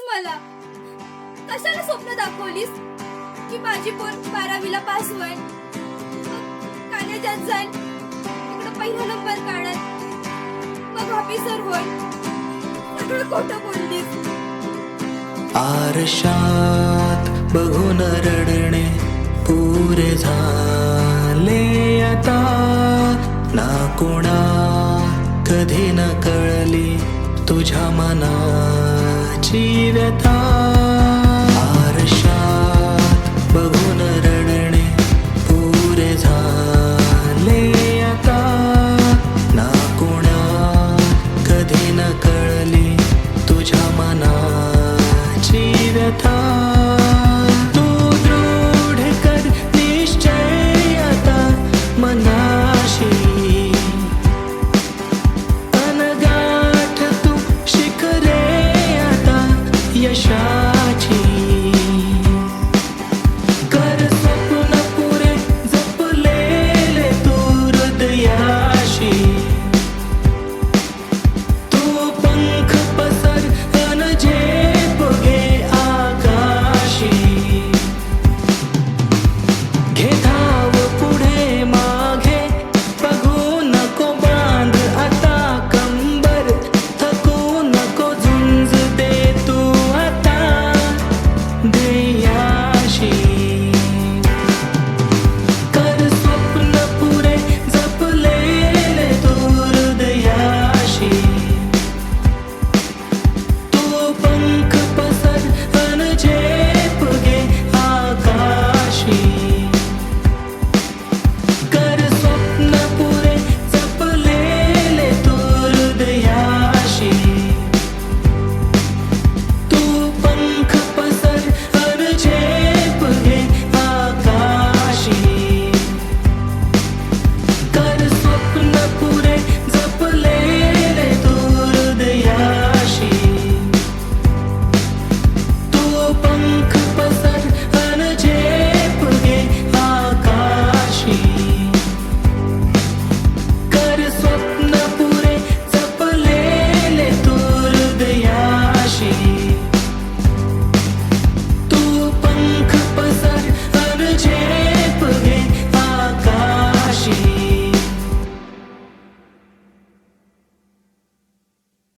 मला? कशाला स्वप्न दाखवलीस? की माझी पोर बारावीला पास होईल. कॉलेजात जाईल. तिकडं पहिला नंबर काढत मग ऑफिसर होईल. सगळं खोटं बोललीस. आरशात बघून रडणे पुरे झाले आता. ना कोणा कधी न कळली तुझ्या मनाची जीवता।